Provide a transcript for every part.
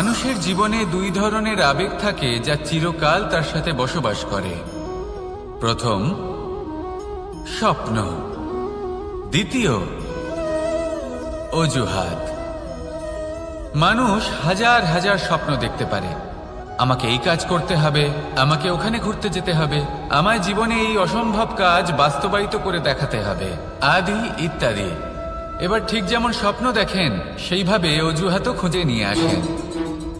মানুষের জীবনে দুই ধরনের আবেগ থাকে যা চিরকাল তার সাথে বসবাস করে। প্রথম, স্বপ্ন। দ্বিতীয়, অজুহাত। মানুষ হাজার হাজার স্বপ্ন দেখতে পারে। আমাকে এই কাজ করতে হবে, আমাকে ওখানে ঘুরতে যেতে হবে, আমায় জীবনে এই অসম্ভব কাজ বাস্তবায়িত করে দেখাতে হবে। আদি ইত্যাদি। এবার ঠিক যেমন স্বপ্ন দেখেন, সেইভাবে অজুহাতও খুঁজে নিয়ে আসেন।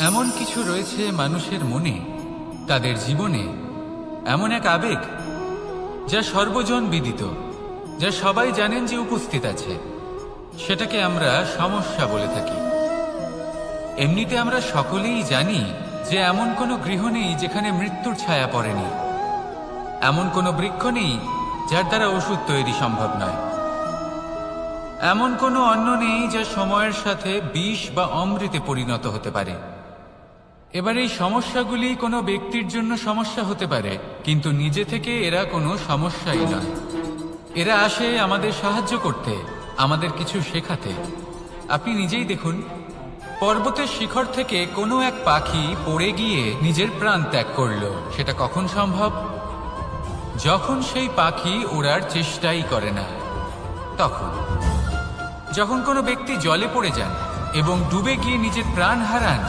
এমন কিছু রয়েছে মানুষের মনে, তাদের জীবনে, এমন এক আবেগ, যা সর্বজন বিদিত, যা সবাই জানেন যে উপস্থিত আছে। সেটাকে আমরা সমস্যা বলে থাকি। এমনিতে আমরা সকলেই জানি যে এমন কোনো গৃহ নেই যেখানে মৃত্যুর ছায়া পড়েনি। এমন কোনো বৃক্ষ নেই যার দ্বারা ওষুধ তৈরি সম্ভব নয়। এমন কোনো অন্ন নেই যা সময়ের সাথে বিষ বা অমৃতে পরিণত হতে পারে। এবার এই সমস্যাগুলি কোনো ব্যক্তির জন্য সমস্যা হতে পারে, কিন্তু নিজে থেকে এরা কোনো সমস্যাই নয়। এরা আসে আমাদের সাহায্য করতে, আমাদের কিছু শেখাতে। আপনি নিজেই দেখুন, পর্বতের শিখর থেকে কোনো এক পাখি পড়ে গিয়ে নিজের প্রাণ ত্যাগ করল। সেটা কখন সম্ভব? যখন সেই পাখি ওড়ার চেষ্টাই করে না, তখন। যখন কোনো ব্যক্তি জলে পড়ে যান এবং ডুবে গিয়ে নিজের প্রাণ হারান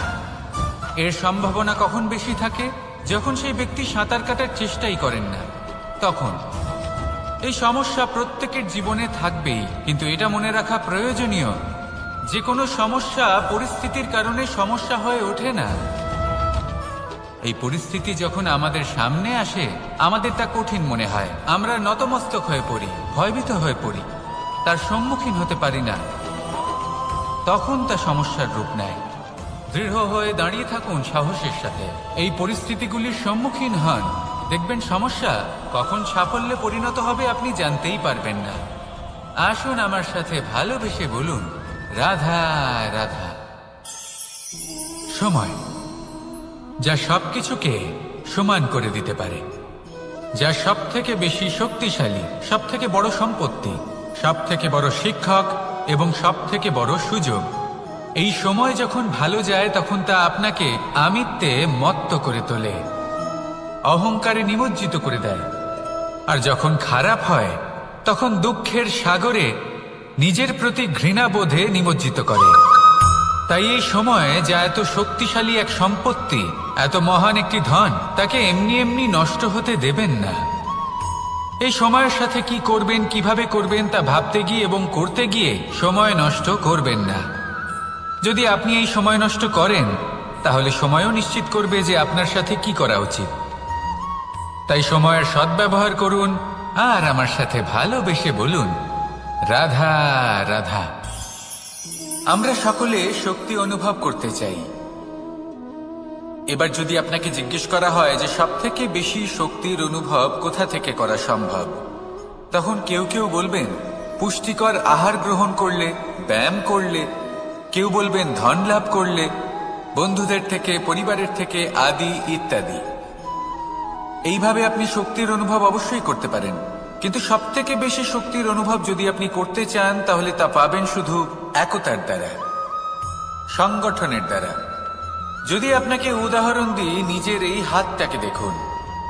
এর সম্ভাবনা কখন বেশি থাকে? যখন সেই ব্যক্তি সাঁতার কাটার চেষ্টাই করেন না, তখন। এই সমস্যা প্রত্যেকের জীবনে থাকবেই, কিন্তু এটা মনে রাখা প্রয়োজনীয়। যে কোনো সমস্যা পরিস্থিতির কারণে সমস্যা হয়ে ওঠে না। এই পরিস্থিতি যখন আমাদের সামনে আসে, আমাদের তা কঠিন মনে হয়। আমরা নতমস্তক হয়ে পড়ি, ভয়ভীত হয়ে পড়ি। তার সম্মুখীন হতে পারি না। তখন তা সমস্যার রূপ নেয়। দৃঢ় হয়ে দাঁড়িয়ে থাকুন সাহসের সাথে। এই পরিস্থিতিগুলির সম্মুখীন হন। দেখবেন সমস্যা কখন সাফল্যে পরিণত হবে আপনি জানতেই পারবেন না। আসুন আমার সাথে ভালোবেসে বলুন, রাধা রাধা। সময়, যা সবকিছুকে সমান করে দিতে পারে। যা সব থেকে বেশি শক্তিশালী সব থেকে বড় সম্পত্তি সব থেকে বড় শিক্ষক এবং সব থেকে বড় সুযোগ। এই সময় যখন ভালো যায়, তখন তা আপনাকে আমিত্বে মত্ত করে তোলে, অহংকারে নিমজ্জিত করে দেয়। আর যখন খারাপ হয়, তখন দুঃখের সাগরে নিজের প্রতি ঘৃণাবোধে নিমজ্জিত করে। তাই এই সময় যা এত শক্তিশালী এক সম্পত্তি, এত মহান একটি ধন, তাকে এমনি এমনি নষ্ট হতে দেবেন না। এই সময়ের সাথে কি করবেন, কীভাবে করবেন, তা ভাবতে গিয়ে এবং করতে গিয়ে সময় নষ্ট করবেন না। যদি আপনি এই সময় নষ্ট করেন, তাহলে সময়ও নিশ্চিত করবে যে আপনার সাথে কি করা উচিত। তাই সময়ের সদ্ব্যবহার করুন আর আমার সাথে ভালোবেসে বলুন, রাধা রাধা। আমরা সকলে শক্তি অনুভব করতে চাই। এবার যদি আপনাকে জিজ্ঞেস করা হয় যে সব থেকে বেশি শক্তির অনুভব কোথা থেকে করা সম্ভব, তখন কেউ কেউ বলবেন, পুষ্টিকর আহার গ্রহণ করলে, ব্যায়াম করলে কেউ বলবেন ধন লাভ করলে, বন্ধুদের থেকে, পরিবারের থেকে আদি ইত্যাদি। এইভাবে আপনি শক্তির অনুভব অবশ্যই করতে পারেন। কিন্তু সব থেকে বেশি শক্তির অনুভব যদি আপনি করতে চান, তাহলে তা পাবেন শুধু একতার দ্বারা, সংগঠনের দ্বারা। যদি আপনাকে উদাহরণ দিই, নিজের এই হাতটাকে দেখুন।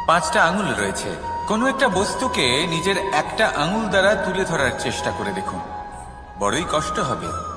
পাঁচটা আঙুল রয়েছে। কোনো একটা বস্তুকে নিজের একটা আঙুল দ্বারা তুলে ধরার চেষ্টা করে দেখুন। বড়ই কষ্ট হবে।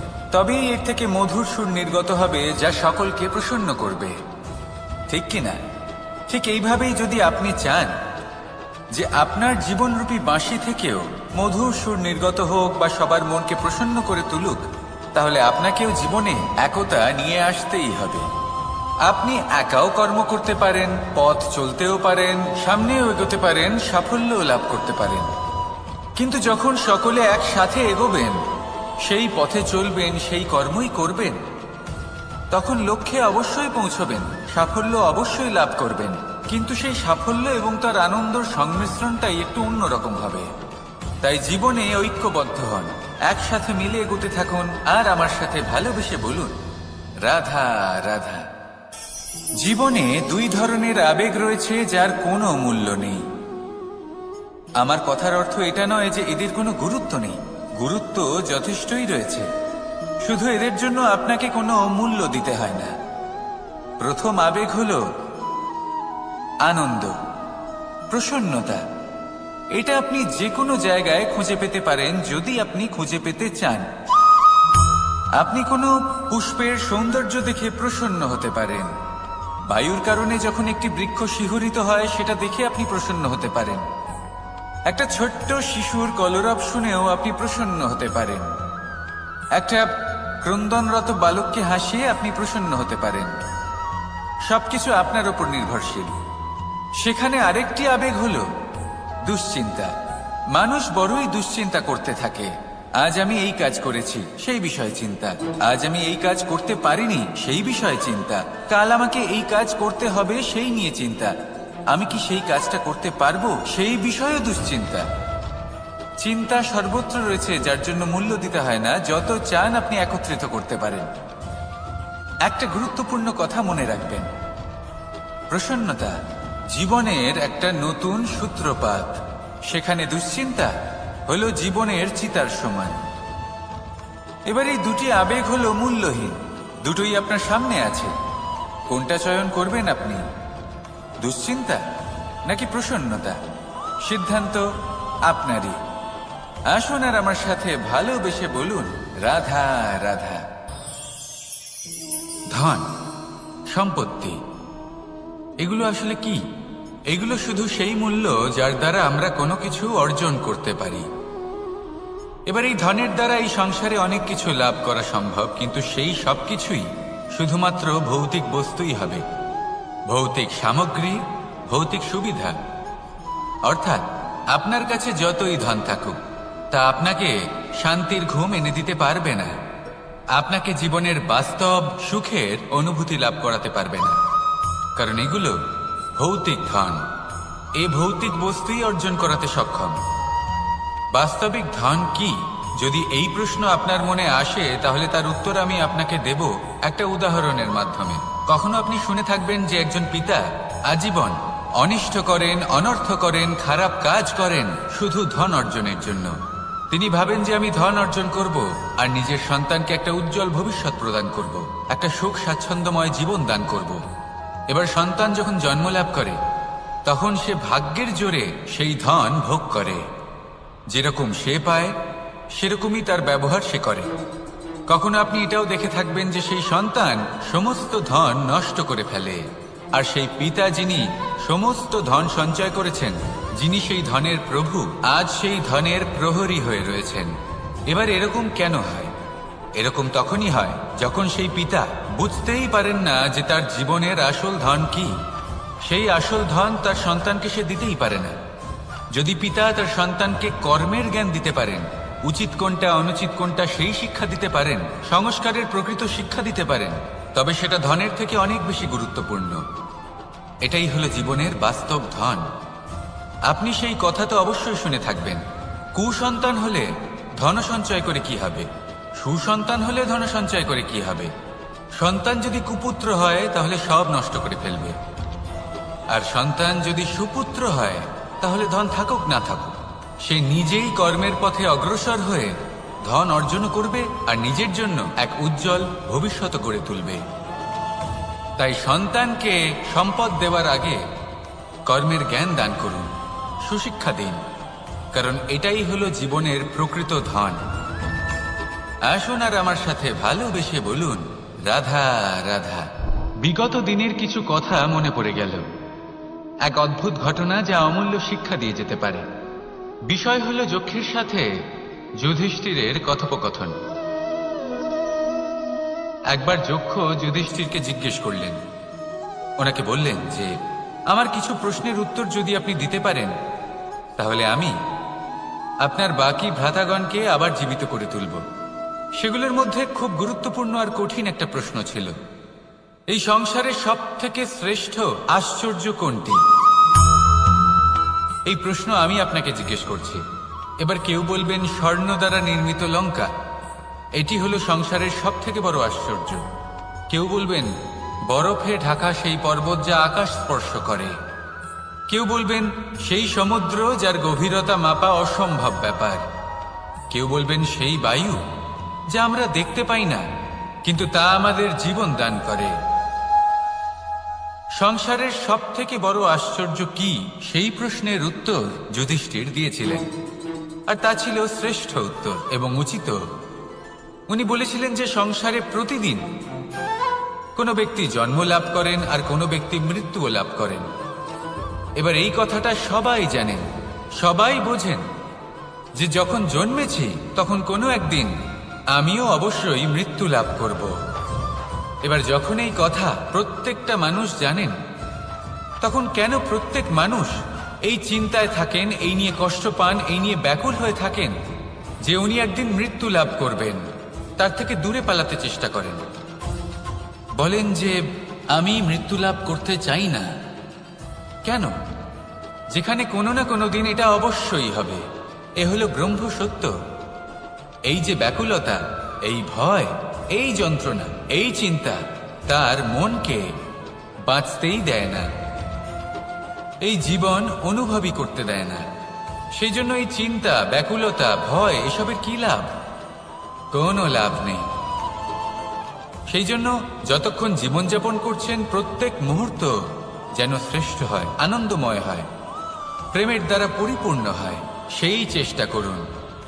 তবেই এর থেকে মধুর সুর নির্গত হবে যা সকলকে প্রসন্ন করবে। ঠিক কি না? ঠিক এইভাবেই যদি আপনি চান যে আপনার জীবনরূপী বাঁশি থেকেও মধুর সুর নির্গত হোক বা সবার মনকে প্রসন্ন করে তুলুক, তাহলে আপনাকেও জীবনে একতা নিয়ে আসতেই হবে। আপনি একাও কর্ম করতে পারেন, পথ চলতেও পারেন, সামনেও এগোতে পারেন, সাফল্যও লাভ করতে পারেন। কিন্তু যখন সকলে একসাথে এগোবেন সেই পথে চলবেন, সেই কর্মই করবেন। তখন লক্ষ্যে অবশ্যই পৌঁছবেন, সাফল্য অবশ্যই লাভ করবেন। কিন্তু সেই সাফল্য এবং তার আনন্দর সংমিশ্রণটাই একটু অন্যরকম হবে। তাই জীবনে ঐক্যবদ্ধ হন, একসাথে মিলে এগোতে থাকুন, আর আমার সাথে ভালোবেসে বলুন, রাধা রাধা। জীবনে দুই ধরনের আবেগ রয়েছে যার কোনো মূল্য নেই। আমার কথার অর্থ এটা নয় যে এদের কোনো গুরুত্ব নেই। গুরুত্ব যথেষ্টই রয়েছে। শুধু এদের জন্য আপনাকে কোনো মূল্য দিতে হয় না। প্রথম আবেগ হল আনন্দ, প্রসন্নতা। এটা আপনি যে কোনো জায়গায় খুঁজে পেতে পারেন যদি আপনি খুঁজে পেতে চান। আপনি কোনো পুষ্পের সৌন্দর্য দেখে প্রসন্ন হতে পারেন। বায়ুর কারণে যখন একটি বৃক্ষ শিহরিত হয়, সেটা দেখে আপনি প্রসন্ন হতে পারেন। একটা ছোট্ট শিশুর কলরব শুনেও আপনি প্রসন্ন হতে পারেন। একটা ক্রন্দনরত বালককে হাসিয়ে আপনি প্রসন্ন হতে পারেন। সবকিছু আপনার উপর নির্ভরশীল। সেখানে আরেকটি আবেগ হল দুশ্চিন্তা। মানুষ বড়ই দুশ্চিন্তা করতে থাকে। আজ আমি এই কাজ করেছি, সেই বিষয়ে চিন্তা। আজ আমি এই কাজ করতে পারিনি, সেই বিষয়ে চিন্তা। কাল আমাকে এই কাজ করতে হবে, সেই নিয়ে চিন্তা। আমি কি সেই কাজটা করতে পারব? সেই বিষয়ে দুশ্চিন্তা। চিন্তা সর্বত্র রয়েছে, যার জন্য মূল্য দিতে হয় না, যত চান আপনি একত্রিত করতে পারেন। একটা গুরুত্বপূর্ণ কথা মনে রাখবেন। প্রসন্নতা, জীবনের একটা নতুন সূত্রপাত। সেখানে দুশ্চিন্তা হলো জীবনের চিতার সমান। এবার এই দুটি আবেগ হলো মূল্যহীন। দুটোই আপনার সামনে আছে। কোনটা চয়ন করবেন আপনি? দুশ্চিন্তা নাকি প্রসন্নতা? সিদ্ধান্ত আপনারই। আসুন আর আমার সাথে ভালোবেসে বলুন, রাধা রাধা। ধন, সম্পত্তি, এগুলো আসলে কি? এগুলো শুধু সেই মূল্য যার দ্বারা আমরা কোনো কিছু অর্জন করতে পারি। এবার এই ধনের দ্বারা এই সংসারে অনেক কিছু লাভ করা সম্ভব, কিন্তু সেই সব কিছুই শুধুমাত্র ভৌতিক বস্তুই হবে। ভৌতিক সামগ্রী, ভৌতিক সুবিধা। অর্থাৎ, আপনার কাছে যতই ধন থাকুক, তা আপনাকে শান্তির ঘুম এনে দিতে পারবে না। আপনাকে জীবনের বাস্তব সুখের অনুভূতি লাভ করাতে পারবে না। কারণ এগুলো ভৌতিক ধন। এ ভৌতিক বস্তুই অর্জন করাতে সক্ষম। বাস্তবিক ধন কি? যদি এই প্রশ্ন আপনার মনে আসে, তাহলে তার উত্তর আমি আপনাকে দেব একটা উদাহরণের মাধ্যমে। কখনো আপনি শুনে থাকবেন যে একজন পিতা আজীবন অনিষ্ট করেন, অনর্থ করেন, খারাপ কাজ করেন, শুধু ধন অর্জনের জন্য। তিনি ভাবেন যে আমি ধন অর্জন করব আর নিজের সন্তানকে একটা উজ্জ্বল ভবিষ্যৎ প্রদান করব, একটা সুখ স্বাচ্ছন্দ্যময় জীবন দান করব। এবার সন্তান যখন জন্ম লাভ করে, তখন সে ভাগ্যের জোরে সেই ধন ভোগ করে। যেরকম সে পায়, সেরকমই তার ব্যবহার সে করে। কখনো আপনি এটাও দেখে থাকবেন যে সেই সন্তান সমস্ত ধন নষ্ট করে ফেলে। আর সেই পিতা যিনি সমস্ত ধন সঞ্চয় করেছেন, যিনি সেই ধনের প্রভু, আজ সেই ধনের প্রহরী হয়ে রয়েছেন। এবার এরকম কেন হয়? এরকম তখনই হয় যখন সেই পিতা বুঝতেই পারেন না যে তার জীবনের আসল ধন কি। সেই আসল ধন তার সন্তানকে সে দিতেই পারে না। যদি পিতা তার সন্তানকে কর্মের জ্ঞান দিতে পারেন উচিত কোনটা, অনুচিত কোনটা সেই শিক্ষা দিতে পারেন, সংস্কারের প্রকৃত শিক্ষা দিতে পারেন। তবে সেটা ধনের থেকে অনেক বেশি গুরুত্বপূর্ণ। এটাই হলো জীবনের বাস্তব ধন। আপনি সেই কথা তো অবশ্যই শুনে থাকবেন। কুসন্তান হলে ধন সঞ্চয় করে কি হবে? সুসন্তান হলে ধন সঞ্চয় করে কি হবে? সন্তান যদি কুপুত্র হয়, তাহলে সব নষ্ট করে ফেলবে। আর সন্তান যদি সুপুত্র হয়, তাহলে ধন থাকুক না থাকুক। সে নিজেই কর্মের পথে অগ্রসর হয়ে ধন অর্জন করবে আর নিজের জন্য এক উজ্জ্বল ভবিষ্যৎ গড়ে তুলবে। তাই সন্তানকে সম্পদ দেওয়ার আগে কর্মের জ্ঞান দান করুন, সুশিক্ষা দিন, কারণ এটাই হলো জীবনের প্রকৃত ধন। আসুন আর আমার সাথে ভালোবেসে বলুন, রাধা রাধা। বিগত দিনের কিছু কথা মনে পড়ে গেল। এক অদ্ভুত ঘটনা যা অমূল্য শিক্ষা দিয়ে যেতে পারে। বিষয় হল যক্ষের সাথে যুধিষ্ঠিরের কথোপকথন। একবার যক্ষ যুধিষ্ঠিরকে জিজ্ঞেস করলেন। ওনাকে বললেন যে, আমার কিছু প্রশ্নের উত্তর যদি আপনি দিতে পারেন, তাহলে আমি আপনার বাকি ভ্রাতাগণকে আবার জীবিত করে তুলব। সেগুলোর মধ্যে খুব গুরুত্বপূর্ণ আর কঠিন একটা প্রশ্ন ছিল। এই সংসারের সব থেকে শ্রেষ্ঠ আশ্চর্য কোনটি? এই প্রশ্ন আমি আপনাকে জিজ্ঞেস করছি। এবার কেউ বলবেন স্বর্ণ দ্বারা নির্মিত লঙ্কা। এটি হলো সংসারের সব থেকে বড় আশ্চর্য। কেউ বলবেন, বরফে ঢাকা সেই পর্বত যা আকাশ স্পর্শ করে। কেউ বলবেন, সেই সমুদ্র যার গভীরতা মাপা অসম্ভব ব্যাপার। কেউ বলবেন, সেই বায়ু যা আমরা দেখতে পাই না, কিন্তু তা আমাদের জীবন দান করে। সংসারের সব থেকে বড় আশ্চর্য কি? সেই প্রশ্নের উত্তর যুধিষ্ঠির দিয়েছিলেন। আর তা ছিল শ্রেষ্ঠ উত্তর এবং উচিত। উনি বলেছিলেন যে সংসারে প্রতিদিন কোনো ব্যক্তি জন্ম লাভ করেন আর কোনো ব্যক্তি মৃত্যুও লাভ করেন। এবার এই কথাটা সবাই জানেন, সবাই বোঝেন যে যখন জন্মেছি তখন কোনো একদিন আমিও অবশ্যই মৃত্যু লাভ করব। এবার যখন এই কথা প্রত্যেকটা মানুষ জানেন, তখন কেন প্রত্যেক মানুষ এই চিন্তায় থাকেন, এই নিয়ে কষ্ট পান, এই নিয়ে ব্যাকুল হয়ে থাকেন যে উনি একদিন মৃত্যু লাভ করবেন, তার থেকে দূরে পালাতে চেষ্টা করেন। বলেন যে, আমি মৃত্যু লাভ করতে চাই না। কেন? যেখানে কোনো না কোনো দিন এটা অবশ্যই হবে। এ হলো ব্রহ্ম সত্য এই যে ব্যাকুলতা, এই ভয় এই যন্ত্রণা, এই চিন্তা তার মনকে বাঁচতেই দেয় না। এই জীবন অনুভবই করতে দেয় না। সেই জন্য এই চিন্তা, ব্যাকুলতা, ভয়, এসবের কি লাভ? কোনো লাভ নেই। সেই জন্য যতক্ষণ জীবনযাপন করছেন, প্রত্যেক মুহূর্ত যেন শ্রেষ্ঠ হয়, আনন্দময় হয়, প্রেমের দ্বারা পরিপূর্ণ হয়, সেই চেষ্টা করুন।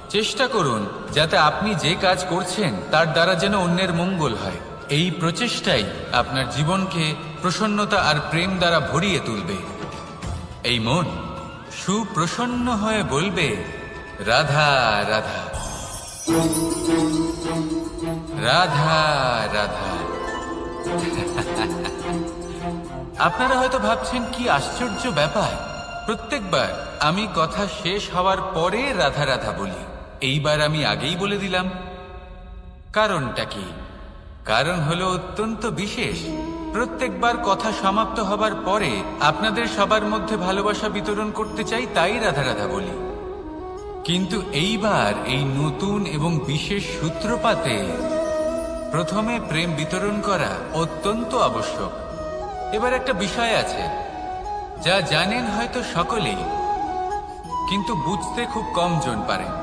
চেষ্টা করুন যাতে আপনি যে কাজ করছেন তার দ্বারা যেন অন্যের মঙ্গল হয়। এই প্রচেষ্টাই আপনার জীবনকে প্রসন্নতা আর প্রেম দ্বারা ভরিয়ে তুলবে। এই মন সুপ্রসন্ন হয়ে বলবে, রাধা রাধা। রাধা রাধা। আপনারা হয়তো ভাবছেন, কি আশ্চর্য ব্যাপার। প্রত্যেকবার আমি কথা শেষ হওয়ার পরে রাধা রাধা বলি। এইবার আমি আগেই বলে দিলাম। কারণটা কি? কারণ হলো অত্যন্ত বিশেষ। প্রত্যেকবার কথা সমাপ্ত হবার পরে আপনাদের সবার মধ্যে ভালোবাসা বিতরণ করতে চাই তাই রাধা রাধা বলি। কিন্তু এইবার এই নতুন এবং বিশেষ সূত্রপাতে প্রথমে প্রেম বিতরণ করা অত্যন্ত আবশ্যক। এবার একটা বিষয় আছে, যা জানেন হয়তো সকলেই, কিন্তু বুঝতে খুব কম জন পারেন।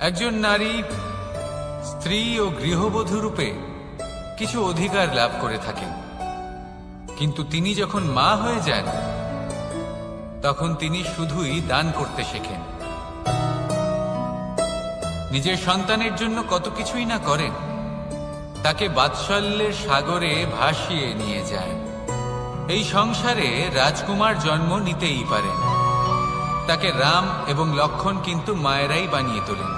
একজন নারী স্ত্রী ও গৃহবধূ রূপে কিছু অধিকার লাভ করে থাকেন। কিন্তু তিনি যখন মা হয়ে যান, তখন তিনি শুধুই দান করতে শেখেন। নিজের সন্তানের জন্য কত কিছুই না করেন, তাকে বাৎসল্যের সাগরে ভাসিয়ে নিয়ে যায় এই সংসারে রাজকুমার জন্ম নিতেই পারেন। তাকে রাম এবং লক্ষণ কিন্তু মায়েরাই বানিয়ে তোলেন।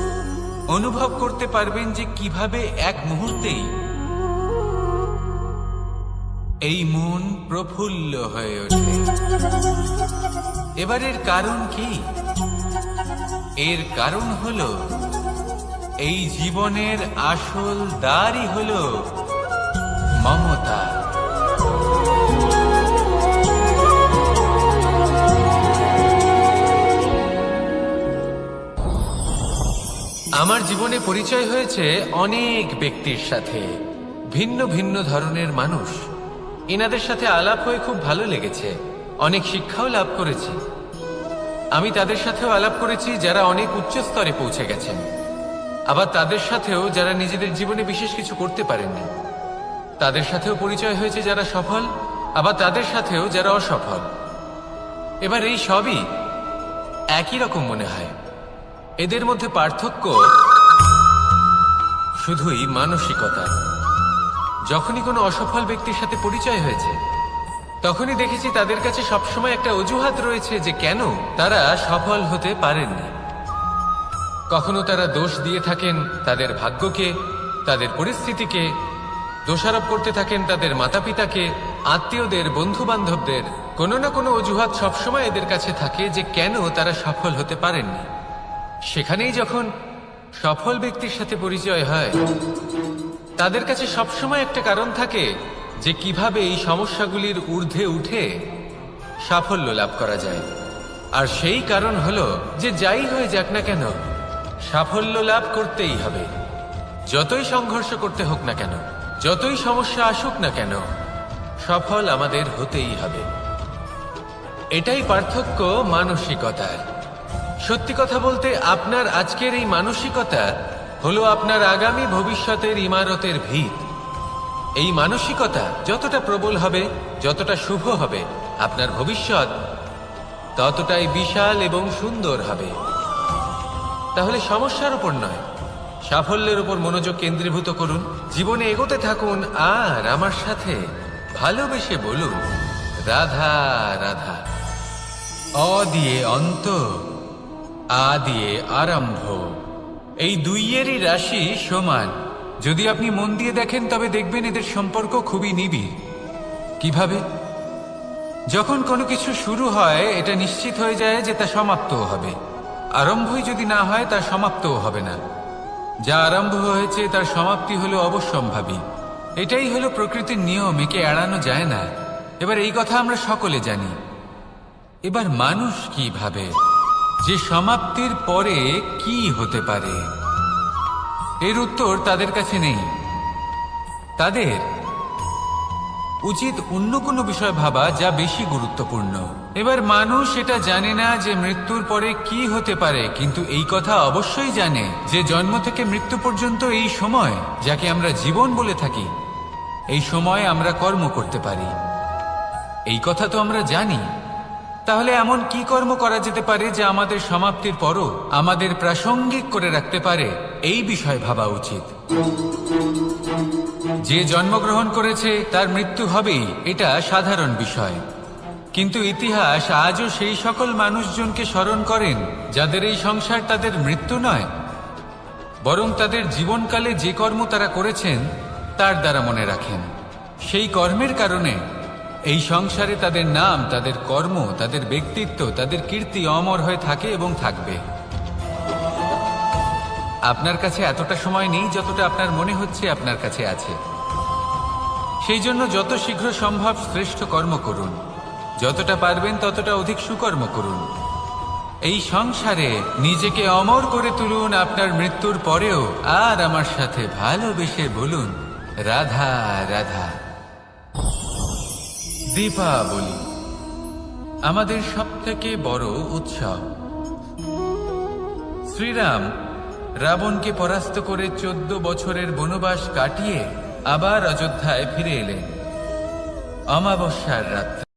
অনুভব করতে পারবেন যে কীভাবে এক মুহূর্তেই এই মন প্রফুল্ল হয়ে ওঠে। এবারের কারণ কি? এর কারণ হল, এই জীবনের আসল দ্বারই হল মমতা। আমার জীবনে পরিচয় হয়েছে অনেক ব্যক্তির সাথে, ভিন্ন ভিন্ন ধরনের মানুষ। এনাদের সাথে আলাপ হয়ে খুব ভালো লেগেছে, অনেক শিক্ষাও লাভ করেছি। আমি তাদের সাথেও আলাপ করেছি যারা অনেক উচ্চ স্তরে পৌঁছে গেছেন। আবার তাদের সাথেও যারা নিজেদের জীবনে বিশেষ কিছু করতে পারেননি। তাদের সাথেও পরিচয় হয়েছে যারা সফল, আবার তাদের সাথেও যারা অসফল। এবার এই সবই একই রকম মনে হয়। এদের মধ্যে পার্থক্য শুধুই মানসিকতা। যখনই কোনো অসফল ব্যক্তির সাথে পরিচয় হয়েছে, তখনই দেখেছি তাদের কাছে সবসময় একটা অজুহাত রয়েছে যে কেন তারা সফল হতে পারেননি। কখনো তারা দোষ দিয়ে থাকেন তাদের ভাগ্যকে, তাদের পরিস্থিতিকে, দোষারোপ করতে থাকেন তাদের মাতা পিতাকে আত্মীয়দের বন্ধু বান্ধবদের কোনো না কোনো অজুহাত সবসময় এদের কাছে থাকে যে কেন তারা সফল হতে পারেননি। সেখানেই যখন সফল ব্যক্তির সাথে পরিচয় হয়, তাদের কাছে সবসময় একটা কারণ থাকে যে কীভাবে এই সমস্যাগুলির ঊর্ধ্বে উঠে সাফল্য লাভ করা যায়। আর সেই কারণ হলো যে যাই হয়ে যাক না কেন, সাফল্য লাভ করতেই হবে। যতই সংঘর্ষ করতে হোক না কেন, যতই সমস্যা আসুক না কেন, সফল আমাদের হতেই হবে। এটাই পার্থক্য মানসিকতার। সত্যি কথা বলতে, আপনার আজকের এই মানসিকতা হলো আপনার আগামী ভবিষ্যতের ইমারতের ভিত। এই মানসিকতা যতটা প্রবল হবে, যতটা শুভ হবে, আপনার ভবিষ্যৎ ততটাই বিশাল এবং সুন্দর হবে। তাহলে সমস্যার উপর নয়। সাফল্যের উপর মনোযোগ কেন্দ্রীভূত করুন, জীবনে এগোতে থাকুন, আর আমার সাথে ভালোবেসে বলুন, রাধা রাধা। অ দিয়ে অন্ত। আ দিয়ে আরম্ভ। এই দুইয়েরই রাশি সমান। যদি আপনি মন দিয়ে দেখেন, তবে দেখবেন এদের সম্পর্ক খুবই নিবিড়। কীভাবে? যখন কোনো কিছু শুরু হয়, এটা নিশ্চিত হয়ে যায় যে তা সমাপ্তও হবে। আরম্ভই যদি না হয়, তা সমাপ্তও হবে না। যা আরম্ভ হয়েছে, তার সমাপ্তি হলো অবশ্যম্ভাবী। এটাই হলো প্রকৃতির নিয়ম, একে এড়ানো যায় না। এবার এই কথা আমরা সকলে জানি। এবার মানুষ কি ভাবে যে সমাপ্তির পরে কি হতে পারে? এর উত্তর তাদের কাছে নেই। তাদের উচিত অন্য কোনো বিষয় ভাবা যা বেশি গুরুত্বপূর্ণ। এবার মানুষ এটা জানে না যে মৃত্যুর পরে কি হতে পারে, কিন্তু এই কথা অবশ্যই জানে যে জন্ম থেকে মৃত্যু পর্যন্ত এই সময়, যাকে আমরা জীবন বলে থাকি, এই সময় আমরা কর্ম করতে পারি। এই কথা তো আমরা জানি। তাহলে এমন কি কর্ম করা যেতে পারে যা আমাদের সমাপ্তির পরও আমাদের প্রাসঙ্গিক করে রাখতে পারে? এই বিষয় ভাবা উচিত। যে জন্মগ্রহণ করেছে, তার মৃত্যু হবেই, এটা সাধারণ বিষয়। কিন্তু ইতিহাস আজও সেই সকল মানুষজনকে স্মরণ করেন, যাদের এই সংসার তাদের মৃত্যু নয়। বরং তাদের জীবনকালে যে কর্ম তারা করেছেন, তার দ্বারা মনে রাখেন। সেই কর্মের কারণে এই সংসারে তাদের নাম, তাদের কর্ম, তাদের ব্যক্তিত্ব, তাদের কীর্তি অমর হয়ে থাকে এবং থাকবে। আপনার কাছে এতটা সময় নেই যতটা আপনার মনে হচ্ছে আপনার কাছে আছে। সেই জন্য যত শীঘ্র সম্ভব শ্রেষ্ঠ কর্ম করুন। যতটা পারবেন ততটা অধিক সুকর্ম করুন। এই সংসারে নিজেকে অমর করে তুলুন আপনার মৃত্যুর পরেও আর আমার সাথে ভালোবেসে বলুন, রাধা রাধা। দীপাবলি, আমাদের সবথেকে বড় উৎসব। শ্রীরাম রাবণকে পরাস্ত করে চোদ্দ বছরের বনবাস কাটিয়ে আবার অযোধ্যায় ফিরে এলেন। অমাবস্যার রাত্রে।